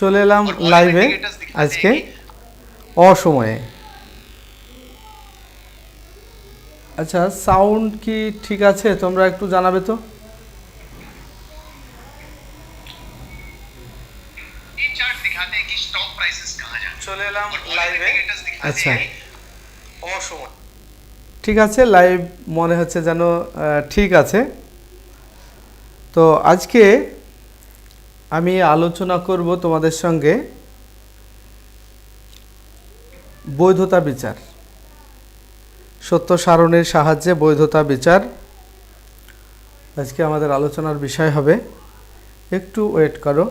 চলে এলাম লাইভে আজকে অসময়ে আচ্ছা সাউন্ড কি ঠিক আছে তোমরা একটু জানাবে তো? আচ্ছা ঠিক আছে লাইভ মনে হচ্ছে যেন ঠিক আছে। তো আজকে আমি আলোচনা করব তোমাদের সঙ্গে বৈধতা বিচার। সত্য সারণের সাহায্যে বৈধতা বিচার। আজকে আমাদের আলোচনার বিষয় হবে, একটু ওয়েট করো।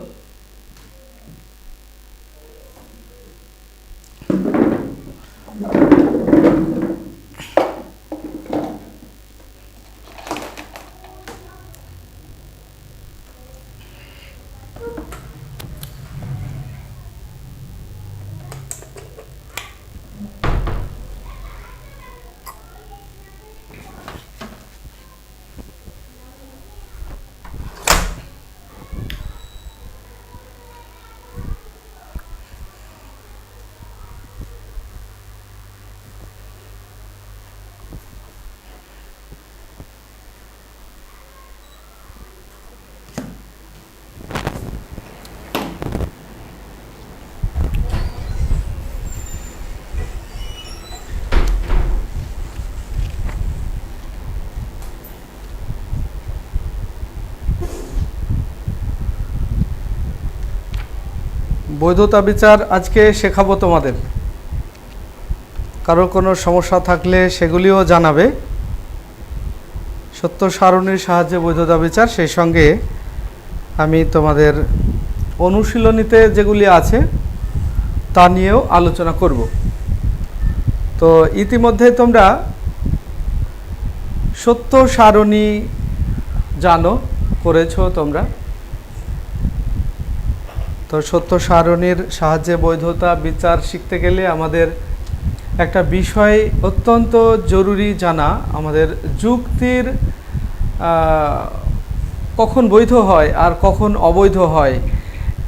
বৈধতা বিচার আজকে শেখাবো তোমাদের। কারও কোনো সমস্যা থাকলে সেগুলিও জানাবে। সত্য সারণীর সাহায্যে বৈধতা বিচার, সেই সঙ্গে আমি তোমাদের অনুশীলনীতে যেগুলি আছে তা নিয়েও আলোচনা করব। তো ইতিমধ্যে তোমরা সত্য সারণী জানো, করেছ তোমরা। তো সত্য সারণীর সাহায্যে বৈধতা বিচার শিখতে গেলে আমাদের একটা বিষয় অত্যন্ত জরুরি জানা। আমাদের যুক্তির কখন বৈধ হয় আর কখন অবৈধ হয়,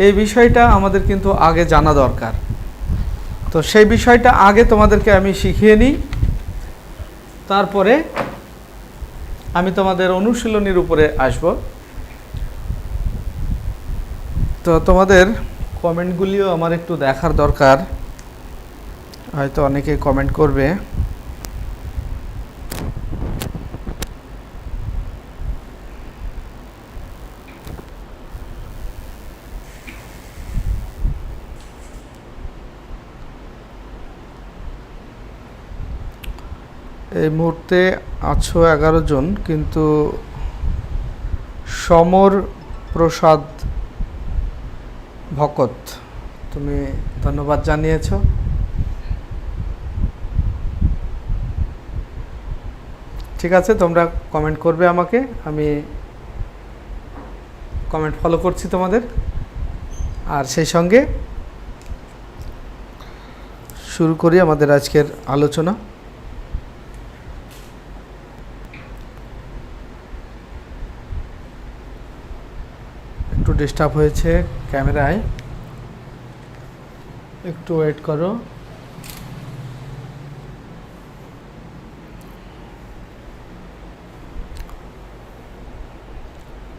এই বিষয়টা আমাদের কিন্তু আগে জানা দরকার। তো সেই বিষয়টা আগে তোমাদেরকে আমি শিখিয়ে নিই। তারপরে আমি তোমাদের অনুশীলনীর উপরে আসব। তো তোমাদের কমেন্টগুলিও আমার একটু দেখার দরকার। হয়তো অনেকে কমেন্ট করবে। এই মুহূর্তে আছো এগারো জন, কিন্তু সমর প্রসাদ ভকত, তুমি ধন্যবাদ জানিয়েছ। ঠিক আছে, তোমরা কমেন্ট করবে আমাকে, আমি কমেন্ট ফলো করছি তোমাদের। আর সেই সঙ্গে শুরু করি আমাদের আজকের আলোচনা একটু ডিস্টার্ব হয়েছে ক্যামেরায়। একটু ওয়েট করো।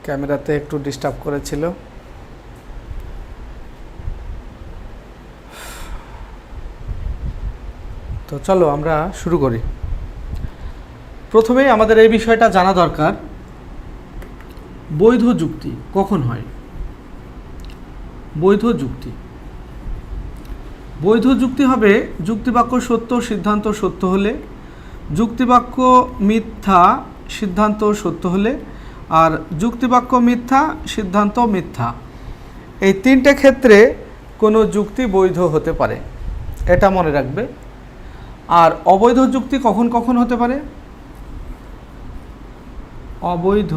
ক্যামেরাতে একটু ডিস্টার্ব করেছিল। তো চলো আমরা শুরু করি। প্রথমেই আমাদের এই বিষয়টা জানা দরকার। বৈধ যুক্তি কখন হয়? বৈধ যুক্তি। বৈধ যুক্তি হবে যুক্তিবাক্য সত্য, সিদ্ধান্ত সত্য হলে, যুক্তিবাক্য মিথ্যা, সিদ্ধান্ত সত্য হলে, আর যুক্তিবাক্য মিথ্যা, সিদ্ধান্ত মিথ্যা। এই তিনটে ক্ষেত্রে কোনো যুক্তি বৈধ হতে পারে, এটা মনে রাখবে। আর অবৈধ যুক্তি কখন কখন হতে পারে? অবৈধ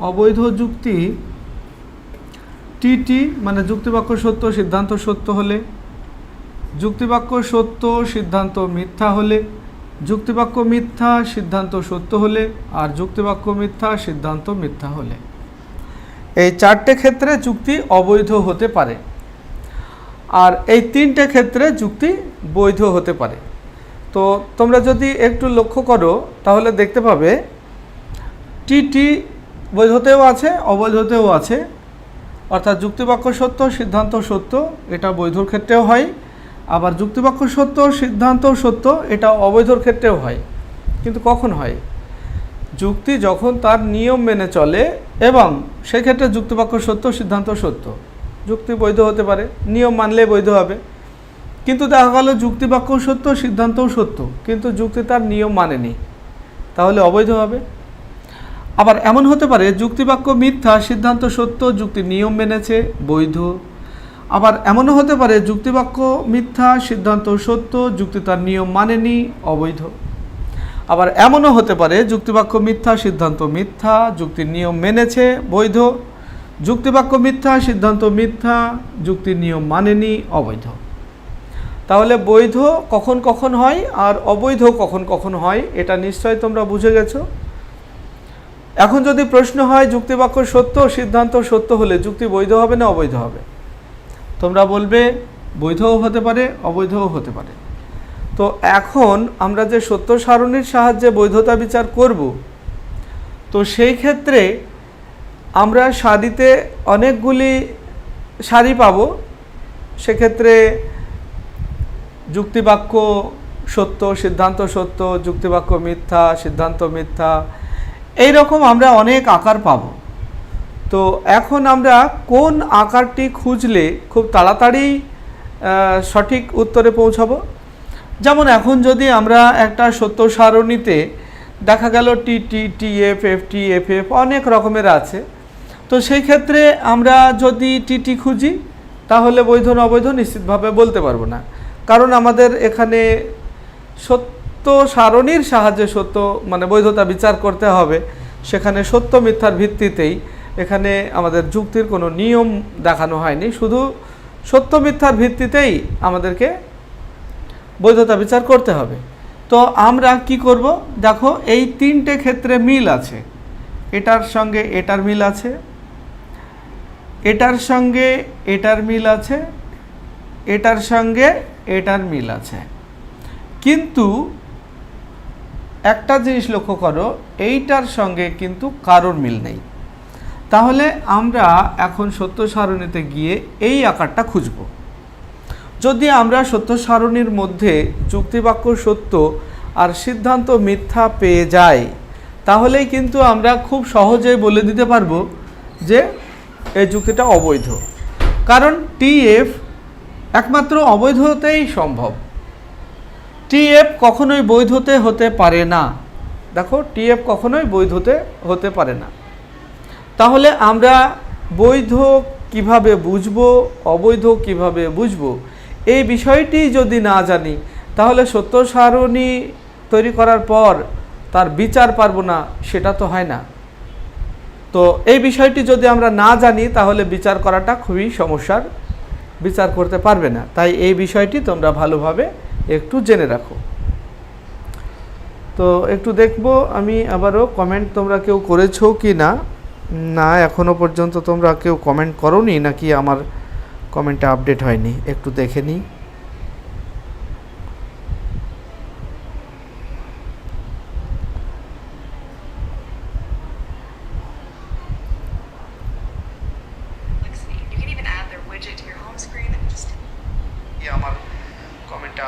অবৈধ যুক্তি, টিটি মানে যুক্তিবাক্য সত্য, সিদ্ধান্ত সত্য হলে, যুক্তিবাক্য সত্য, সিদ্ধান্ত মিথ্যা হলে, যুক্তিবাক্য মিথ্যা, সিদ্ধান্ত সত্য হলে, আর যুক্তিবাক্য মিথ্যা, সিদ্ধান্ত মিথ্যা হলে। এই চারটে ক্ষেত্রে যুক্তি অবৈধ হতে পারে। আর এই তিনটে ক্ষেত্রে যুক্তি বৈধ হতে পারে। তো তোমরা যদি একটু লক্ষ্য করো, তাহলে দেখতে পাবে, টিটি বৈধতেও আছে, অবৈধতেও আছে। অর্থাৎ যুক্তিবাক্য সত্য, সিদ্ধান্ত সত্য, এটা বৈধর ক্ষেত্রেও হয়। আবার যুক্তিবাক্য সত্য, সিদ্ধান্ত সত্য, এটা অবৈধর ক্ষেত্রেও হয়। কিন্তু কখন হয়? যুক্তি যখন তার নিয়ম মেনে চলে এবং সেক্ষেত্রে যুক্তিবাক্য সত্য, সিদ্ধান্ত সত্য। যুক্তি বৈধ হতে পারে, নিয়ম মানলে বৈধ হবে। কিন্তু দেখা গেল যুক্তিবাক্যও সত্য, সিদ্ধান্তও সত্য, কিন্তু যুক্তি তার নিয়ম মানেনি। তাহলে অবৈধ হবে। আবার এমন হতে পারে, যুক্তিবাক্য মিথ্যা, সিদ্ধান্ত সত্য, যুক্তি নিয়ম মেনেছে, বৈধ। আবার এমনও হতে পারে, যুক্তিবাক্য মিথ্যা, সিদ্ধান্ত সত্য, যুক্তি তার নিয়ম মানেনি, অবৈধ। আবার এমনও হতে পারে, যুক্তিবাক্য মিথ্যা, সিদ্ধান্ত মিথ্যা যুক্তির নিয়ম মেনেছে, বৈধ। যুক্তিবাক্য মিথ্যা, সিদ্ধান্ত মিথ্যা যুক্তির নিয়ম মানেনি, অবৈধ। তাহলে বৈধ কখন কখন হয় আর অবৈধ কখন কখন হয়, এটা নিশ্চয়ই তোমরা বুঝে গেছো। এখন যদি প্রশ্ন হয়, যুক্তিবাক্য সত্য, সিদ্ধান্ত সত্য হলে যুক্তি বৈধ হবে না অবৈধ হবে? তোমরা বলবে, বৈধও হতে পারে, অবৈধও হতে পারে। তো এখন আমরা যে সত্য সারণীর সাহায্যে বৈধতা বিচার করব, তো সেই ক্ষেত্রে আমরা সারিতে অনেকগুলি সারি পাবো। সেক্ষেত্রে যুক্তিবাক্য সত্য, সিদ্ধান্ত সত্য, যুক্তিবাক্য মিথ্যা, সিদ্ধান্ত মিথ্যা এই রকম আমরা অনেক আকার পাব। তো এখন আমরা কোন আকারটি খুঁজলে খুব তাড়াতাড়ি সঠিক উত্তরে পৌঁছাবো? যেমন এখন যদি আমরা একটা সত্য সারণীতে দেখা গেল T T T F F T F F অনেক রকমের আছে। তো সেই ক্ষেত্রে আমরা যদি টিটি খুঁজি, তাহলে বৈধ অবৈধ নিশ্চিতভাবে বলতে পারব না। কারণ আমাদের এখানে সত্য সারণীর সাহায্যে সত্য মানে বৈধতা বিচার করতে হবে। সেখানে সত্য মিথ্যার ভিত্তিতেই এখানে আমাদের যুক্তির কোনো নিয়ম দেখানো হয়নি। শুধু সত্য মিথ্যার ভিত্তিতেই আমাদেরকে বৈধতা বিচার করতে হবে। তো আমরা কি করব? দেখো, এই তিনটে ক্ষেত্রে মিল আছে। এটার সঙ্গে এটার মিল আছে। এটার সঙ্গে এটার মিল আছে। এটার সঙ্গে এটার মিল আছে। কিন্তু একটা জিনিস লক্ষ্য করো, এইটার সঙ্গে কিন্তু কারোর মিল নেই। তাহলে আমরা এখন সত্য সারণীতে গিয়ে এই আকারটা খুঁজব। যদি আমরা সত্য সারণীর মধ্যে যুক্তিবাক্য সত্য আর সিদ্ধান্ত মিথ্যা পেয়ে যাই, তাহলেই কিন্তু আমরা খুব সহজেই বলে দিতে পারব যে এই যুক্তিটা অবৈধ। কারণ টিএফ একমাত্র অবৈধতেই সম্ভব। টিএফ কখনোই বৈধতে হতে পারে না। দেখো, টিএফ কখনোই বৈধতে হতে পারে না। তাহলে আমরা বৈধ কীভাবে বুঝব, অবৈধ কীভাবে বুঝব? এই বিষয়টি যদি না জানি, তাহলে সত্য সারণী তৈরি করার পর তার বিচার পারব না, সেটা তো হয় না। তো এই বিষয়টি যদি আমরা না জানি, তাহলে বিচার করাটা খুবই সমস্যার। বিচার করতে পারবে না। তাই এই বিষয়টি তোমরা ভালোভাবে একটু জেনে রাখো। তো একটু দেখব, আমি আবারও কমেন্ট তোমরা কেউ করেছ কি না? না এখনও পর্যন্ত তোমরা কেউ কমেন্ট করো নাকি আমার কমেন্টটা আপডেট হয়নি? একটু দেখে নিই।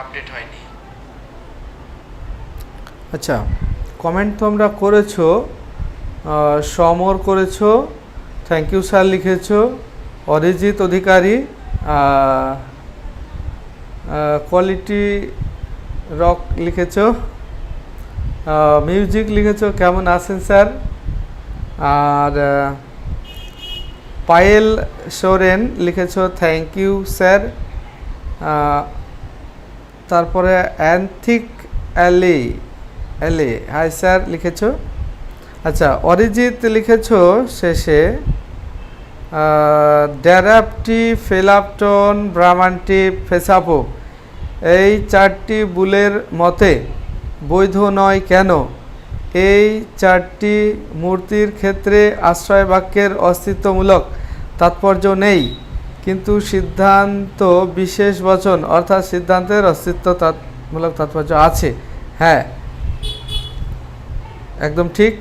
আপডেট হয়নি। আচ্ছা কমেন্ট তোমরা করেছ সমর করেছ থ্যাংক ইউ স্যার লিখেছো, অরিজিৎ অধিকারী কোয়ালিটি রক লিখেছো মিউজিক লিখেছো, কেমন আছেন স্যার আর পায়েল সোরেন লিখেছো থ্যাংক ইউ স্যার তারপরে অ্যান্থিক অ্যালি অ্যালি, হাই স্যার, লিখেছ? আচ্ছা অরিজিৎ লিখেছ শেষে ড্যারাপটি ফেলাপটন ব্রাহ্মানটি ফেসাপো। এই চারটি বুলের মতে বৈধ নয় কেন? এই চারটি মূর্তির ক্ষেত্রে আশ্রয় বাক্যের অস্তিত্বমূলক তাৎপর্য নেই। কিন্তু সিদ্ধান্ত, বিশেষ বচন অর্থাৎ সিদ্ধান্তের অস্তিত্ব তাৎমূলক তাৎপর্য আছে। হ্যাঁ। একদম ঠিক।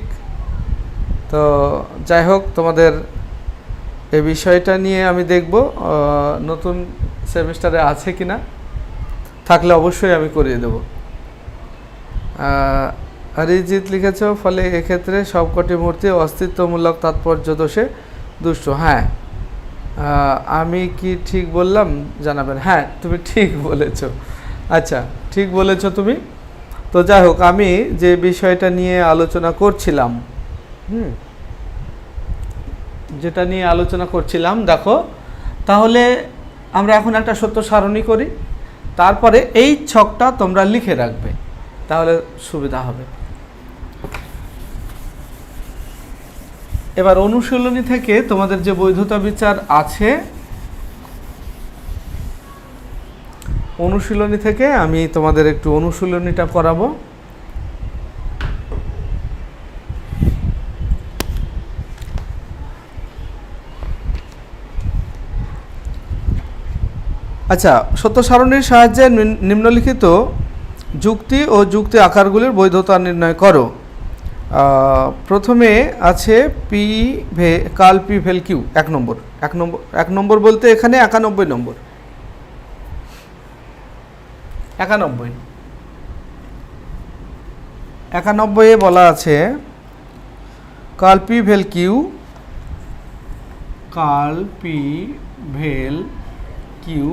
তো যাই হোক, তোমাদের এই বিষয়টা নিয়ে আমি দেখব নতুন সেমিস্টারে আছে কি না থাকলে অবশ্যই আমি করিয়ে দেব। অরিজিৎ লিখেছ, ফলে এক্ষেত্রে সবকটি মূর্তি অস্তিত্বমূলক তাৎপর্য দোষে দুষ্ট। হ্যাঁ। আমি কি ঠিক বললাম? জানাবেন। হ্যাঁ তুমি ঠিক বলেছ। আচ্ছা ঠিক বলেছ তুমি। তো যাই হোক, আমি যে বিষয়টা নিয়ে আলোচনা করছিলাম, হুম, যেটা নিয়ে আলোচনা করছিলাম, দেখো, তাহলে আমরা এখন একটা সত্য সারণী করি। তারপরে এই ছকটা তোমরা লিখে রাখবে। তাহলে সুবিধা হবে। এবার অনুশীলনী থেকে তোমাদের যে বৈধতা বিচার আছে, অনুশীলনী থেকে আমি তোমাদের একটু অনুশীলনীটা করাবো। আচ্ছা সত্য সারণীর সাহায্যে নিম্ন- নিম্নলিখিত যুক্তি ও যুক্তি আকারগুলির বৈধতা নির্ণয় করো। প্রথমে আছে পি ভে কাল পি ভেল কিউ এক নম্বর। এক নম্বর এক নম্বর বলতে এখানে একানব্বই নম্বর। একানব্বই। একানব্বইয়ে বলা আছে, কাল পি ভেল কিউ কাল পি ভেল Q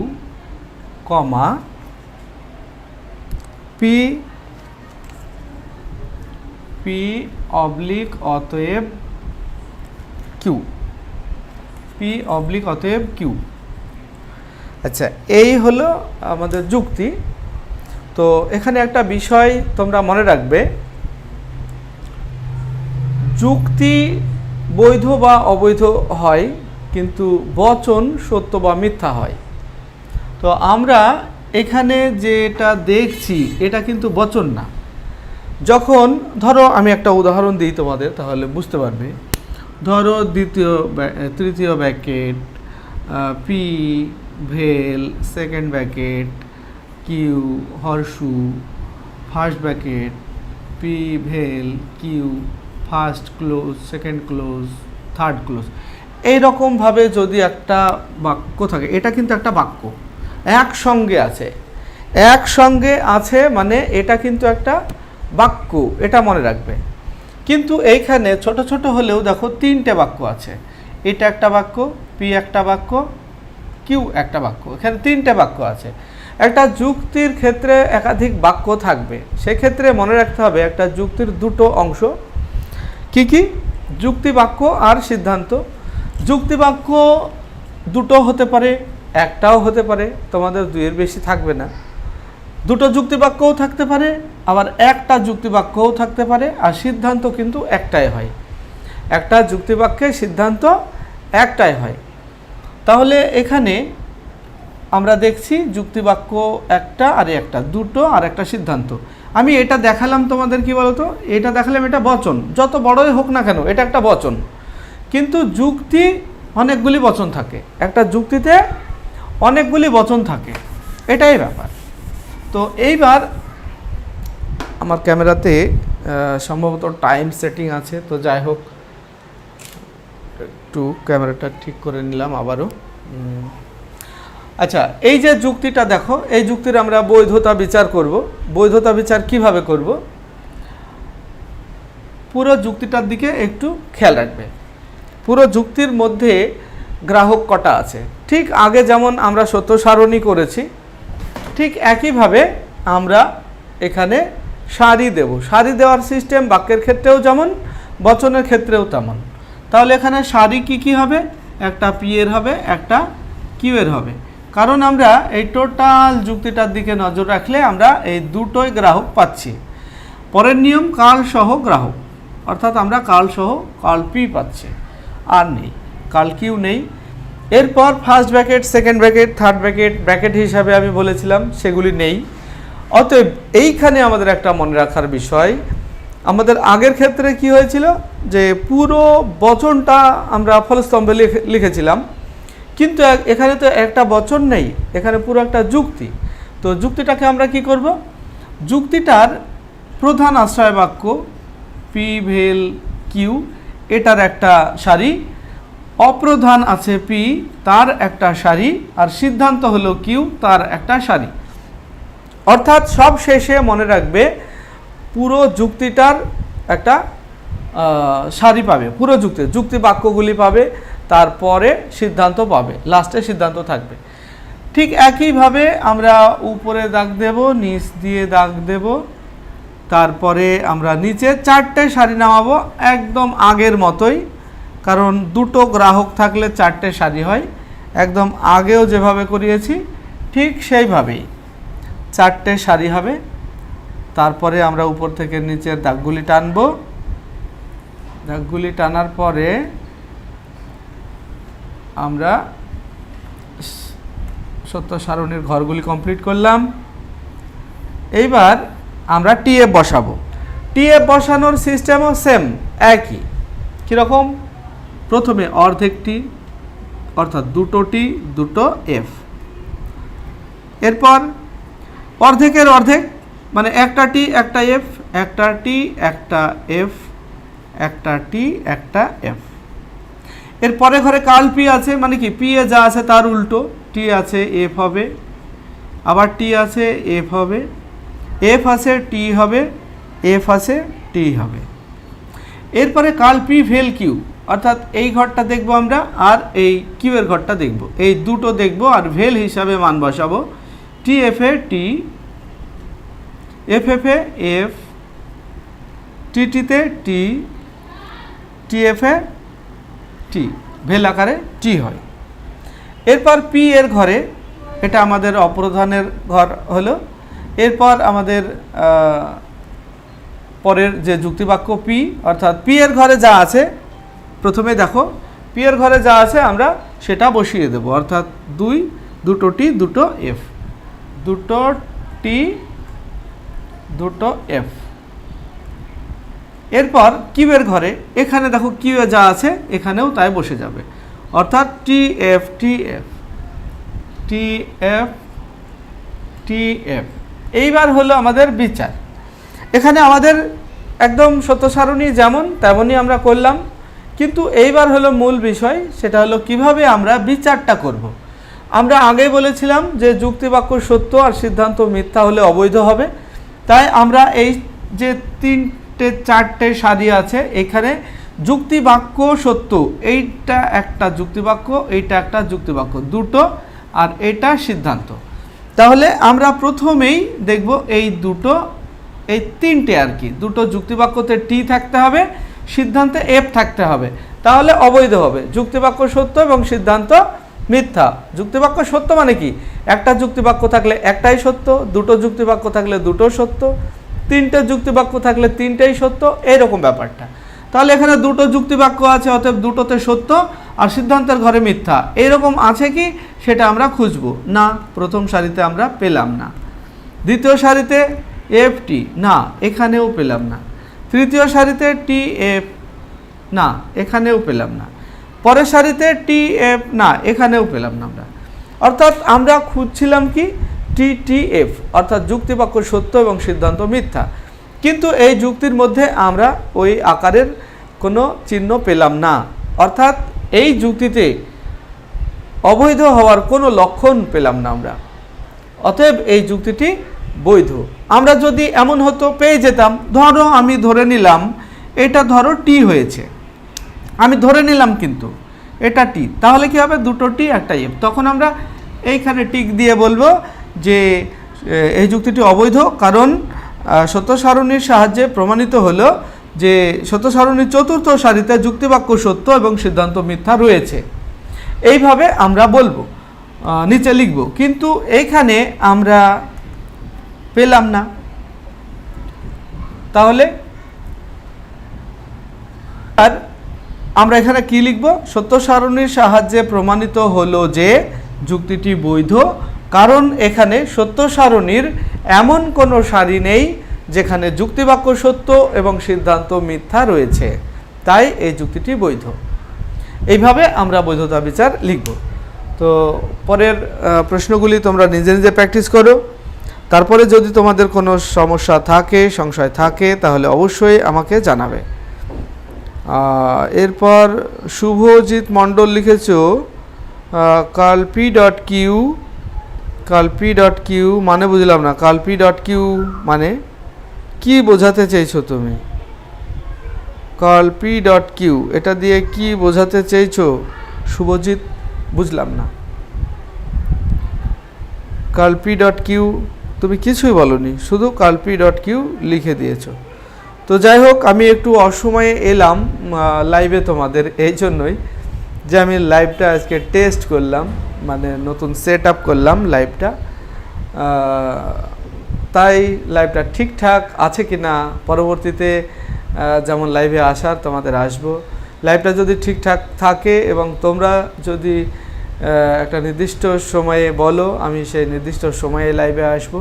comma P P oblique অতএব কিউ পি অবলিক অতএব কিউ আচ্ছা এই হলো আমাদের যুক্তি। তো এখানে একটা বিষয় তোমরা মনে রাখবে। যুক্তি বৈধ বা অবৈধ হয়, কিন্তু বচন সত্য বা মিথ্যা হয়। তো আমরা এখানে যেটা দেখছি, এটা কিন্তু বচন না। যখন, ধরো আমি একটা উদাহরণ দিই তোমাদের, তাহলে বুঝতে পারবে। ধরো দ্বিতীয় তৃতীয় ব্যাকেট পি ভেল, সেকেন্ড ব্যাকেট কিউ হর্ষু, ফার্স্ট ব্যাকেট পি ভেল Q first close, second close, third close. এইরকমভাবে যদি একটা বাক্য থাকে, এটা কিন্তু একটা বাক্য। একসঙ্গে আছে। একসঙ্গে আছে মানে এটা কিন্তু একটা বাক্য, এটা মনে রাখবে। কিন্তু এইখানে ছোট ছোট হলেও দেখো তিনটে বাক্য আছে। এটা একটা বাক্য পি একটা বাক্য কিউ একটা বাক্য। এখানে তিনটে বাক্য আছে। একটা যুক্তির ক্ষেত্রে একাধিক বাক্য থাকবে। সেক্ষেত্রে মনে রাখতে হবে একটা যুক্তির দুটো অংশ। কি কি? যুক্তি বাক্য আর সিদ্ধান্ত। যুক্তি বাক্য দুটো হতে পারে, একটাও হতে পারে, তোমাদের দুইয়ের বেশি থাকবে না। দুটো যুক্তি বাক্যও থাকতে পারে আবার একটা যুক্তি বাক্যও থাকতে পারে, আর সিদ্ধান্ত কিন্তু একটাই হয়। একটা যুক্তি বাক্যে সিদ্ধান্ত একটাই হয়। তাহলে এখানে আমরা দেখছি যুক্তিবাক্য একটা আর একটা, দুটো আর একটা সিদ্ধান্ত। আমি এটা দেখালাম তোমাদের কি বলতো? এটা দেখালাম এটা বচন। যত বড়ই হোক না কেন, এটা একটা বচন। কিন্তু যুক্তি অনেকগুলি বচন থাকে। একটা যুক্তিতে অনেকগুলি বচন থাকে। এটাই ব্যাপার। তো এইবার আমার ক্যামেরাতে সম্ভবত টাইম সেটিং আছে, তো যাই হোক, একটু ক্যামেরাটা ঠিক করে নিলাম আবারও। আচ্ছা এই যে যুক্তিটা দেখো, এই যুক্তির আমরা বৈধতা বিচার করব। বৈধতা বিচার কীভাবে করব? পুরো যুক্তিটার দিকে একটু খেয়াল রাখবে। পুরো যুক্তির মধ্যে গ্রাহক কটা আছে? ঠিক আগে যেমন আমরা সত্য সারণী করেছি, ঠিক একইভাবে আমরা এখানে সারি দেব। সারি দেওয়ার সিস্টেম বাক্যের ক্ষেত্রেও যেমন, বচনের ক্ষেত্রেও তেমন। তাহলে এখানে সারি কি কি হবে? একটা পি এর হবে, একটা কিউ এর হবে। কারণ আমরা এই টোটাল যুক্তিটার দিকে নজর রাখলে আমরা এই দুটোই গ্রাহক পাচ্ছি। পরের নিয়ম, কাল সহ গ্রাহক। অর্থাৎ আমরা কাল সহ, কাল পি পাচ্ছি। আর নেই। কাল কিউ নেই। এরপর first bracket second bracket third bracket bracket হিসাবে আমি বলেছিলাম, সেগুলি নেই। অতএব এইখানে আমাদের একটা মনে রাখার বিষয়, আমাদের আগের ক্ষেত্রে কি হয়েছিল? যে পুরো বচনটা আমরা ফলস্তম্ভে লিখে- লিখেছিলাম, কিন্তু এখানে তো একটা বচন নেই, এখানে পুরো একটা যুক্তি। তো যুক্তিটাকে আমরা কি করব? যুক্তিটার প্রধান আশ্রয় বাক্য পি ভেল কিউ, এটার একটা সারি, অপ্রধান আছে পি, তার একটা সারি, আর সিদ্ধান্ত হলো কিউ, তার একটা সারি। অর্থাৎ সব শেষে মনে রাখবে, পুরো যুক্তিটার একটা সারি পাবে। পুরো যুক্তি যুক্তি বাক্যগুলি পাবে, তারপরে সিদ্ধান্ত পাবে। লাস্টে সিদ্ধান্ত থাকবে। ঠিক একইভাবে আমরা উপরে দাগ দেব, নিচ দিয়ে দাগ দেব। তারপরে আমরা নিচে চারটে সারি নামাবো, একদম আগের মতোই। কারণ দুটো গ্রাহক থাকলে চারটে সারি হয়। একদম আগেও যেভাবে করিয়েছি, ঠিক সেইভাবেই। চারটে সারি হবে। তারপরে আমরা উপর থেকে নিচের দাগগুলি টানবো। দাগগুলি টানার পরে আমরা সত্য সারণীর ঘরগুলি কমপ্লিট করলাম। এইবার আমরা টিএফ বসাবো। টিএফ বসানোর সিস্টেমও সেম, একই। কীরকম? প্রথমে অর্ধেকটি, অর্থাৎ দুটো টি, দুটো এফ। এরপর অর্ধেকের অর্ধেক মানে একটা টি একটা এফ একটা টি একটা এফ একটা টি একটা এফ এর পরে ঘরে কাল পি আছে মানে কি? পি এ যা আছে তার উল্টো। টি আছে এফ হবে, আবার টি আছে এফ হবে এফ আছে টি হবে এফ আছে টি হবে। এরপরে কাল পি ভেল কিউ অর্থাৎ এই ঘরটা দেখব আমরা আর এই কিউ এর ঘরটা দেখব। এই দুটো দেখব আর ভেল হিসাবে মান বসাবো। T F A T F F A F T টিতে টি টি এফ এ টি ভেল আকারে টি হয়। এরপর পি এর ঘরে, এটা আমাদের অপ্রধানের ঘর হলো। এরপর আমাদের পরের যে যুক্তিবাক্য পি অর্থাৎ পি এর ঘরে যা আছে, প্রথমে দেখো পি এর ঘরে যা আছে, আমরা সেটা বসিয়ে দেব। অর্থাৎ দুই, দুটো টি দুটো এফ দুটো টি, দুটো এফ। এরপর কিউয়ের ঘরে, এখানে দেখো কিউয়ে যা আছে, এখানেও তাই বসে যাবে। অর্থাৎ T F T F T F T F. এইবার হলো আমাদের বিচার। এখানে আমাদের একদম সত্য সারণী যেমন, তেমনই আমরা করলাম। কিন্তু এইবার হলো মূল বিষয়, সেটা হলো কীভাবে আমরা বিচারটা করব। আমরা আগে বলেছিলাম যে যুক্তিবাক্য সত্য আর সিদ্ধান্ত মিথ্যা হলে অবৈধ হবে। তাই আমরা এই যে তিনটে, চারটে সারি আছে, এখানে যুক্তিবাক্য সত্য, এইটা একটা যুক্তিবাক্য, এইটা একটা যুক্তিবাক্য, দুটো আর এটা সিদ্ধান্ত। তাহলে আমরা প্রথমেই দেখব এই দুটো, এই তিনটে আর কি। দুটো যুক্তিবাক্যতে টি থাকতে হবে, সিদ্ধান্তে এফ থাকতে হবে। তাহলে অবৈধ হবে। যুক্তিবাক্য সত্য এবং সিদ্ধান্ত মিথ্যা। যুক্তিবাক্য সত্য মানে কি? একটা যুক্তিবাক্য থাকলে একটাই সত্য, দুটো যুক্তিবাক্য থাকলে দুটো সত্য, তিনটে যুক্তিবাক্য থাকলে তিনটেই সত্য, এইরকম ব্যাপারটা। তাহলে এখানে দুটো যুক্তিবাক্য আছে, অতএব দুটোতে সত্য আর সিদ্ধান্তের ঘরে মিথ্যা। এইরকম আছে কি? সেটা আমরা খুঁজবো। না, প্রথম সারিতে আমরা পেলাম না। দ্বিতীয় সারিতে এফ টি না, এখানেও পেলাম না। তৃতীয় সারিতে টি এফ না, এখানেও পেলাম না। পরের সারিতে টি এফ, না, এখানেও পেলাম না আমরা। অর্থাৎ আমরা খুঁজছিলাম কি? টি টি এফ, অর্থাৎ যুক্তিবাক্য সত্য এবং সিদ্ধান্ত মিথ্যা। কিন্তু এই যুক্তির মধ্যে আমরা ওই আকারের কোনো চিহ্ন পেলাম না। অর্থাৎ এই যুক্তিতে অবৈধ হওয়ার কোনো লক্ষণ পেলাম না আমরা। অতএব এই যুক্তিটি বৈধ। আমরা যদি এমন হতো, পেয়ে যেতাম। ধরো আমি ধরে নিলাম, এটা ধরো টি হয়েছে। আমি ধরে নিলাম কিন্তু এটা টি। তাহলে কি হবে? দুটো টি একটা এফ তখন আমরা এইখানে টিক দিয়ে বলব যে এই যুক্তিটি অবৈধ কারণ আহ, সত্য সারণীর সাহায্যে প্রমাণিত হলো যে সত্য সারণীর চতুর্থ সারিতে যুক্তিবাক্য সত্য এবং সিদ্ধান্ত মিথ্যা রয়েছে। এইভাবে আমরা বলব নিচে লিখব। কিন্তু এইখানে আমরা পেলাম না। তাহলে আর আমরা এখানে কি লিখব? সত্য সারণীর সাহায্যে প্রমাণিত হলো যে যুক্তিটি বৈধ, কারণ এখানে সত্য সারণীর এমন কোনো সারি নেই যেখানে যুক্তিবাক্য সত্য এবং সিদ্ধান্ত মিথ্যা রয়েছে। তাই এই যুক্তিটি বৈধ। এইভাবে আমরা বৈধতা বিচার লিখব। তো পরের প্রশ্নগুলি তোমরা নিজে নিজে প্র্যাকটিস করো। তারপরে যদি তোমাদের কোনো সমস্যা থাকে, সংশয় থাকে, তাহলে অবশ্যই আমাকে জানাবে। এরপর শুভজিৎ মণ্ডল লিখেছ কালপি ডট কিউ, কালপি ডট কিউ মানে বুঝলাম না, কালপি ডট কিউ মানে কি বোঝাতে চেয়েছো তুমি? কলপি ডট কিউ, এটা দিয়ে কি বোঝাতে চেয়েছো শুভজিৎ, বুঝলাম না। কালপি ডট কিউ, তুমি কিছুই বলনি, শুধু কালপি ডট কিউ লিখে দিয়েছ। তো যাই হোক, আমি একটু অসময়ে এলাম লাইভে তোমাদের এই জন্যই যে আমি লাইভটা আজকে টেস্ট করলাম মানে নতুন সেট আপ করলাম লাইভটা তাই লাইভটা ঠিকঠাক আছে কি না পরবর্তীতে যেমন লাইভে আসার তোমাদের আসব। লাইভটা যদি ঠিকঠাক থাকে এবং তোমরা যদি একটা নির্দিষ্ট সময়ে বলো, আমি সেই নির্দিষ্ট সময়ে লাইভে আসব।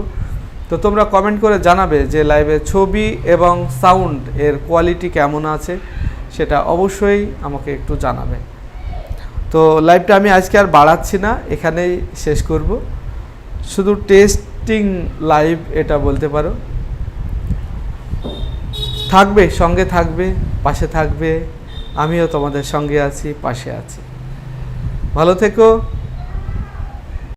তো তোমরা কমেন্ট করে জানাবে যে লাইভে ছবি এবং সাউন্ড এর কোয়ালিটি কেমন আছে, সেটা অবশ্যই আমাকে একটু জানাবে। তো লাইভটা আমি আজকে আর বাড়াচ্ছি না, এখানেই শেষ করব। শুধু টেস্টিং লাইভ এটা বলতে পারো। থাকবে, সঙ্গে থাকবে, পাশে থাকবে, আমিও তোমাদের সঙ্গে আছি, পাশে আছি। ভালো থেকো।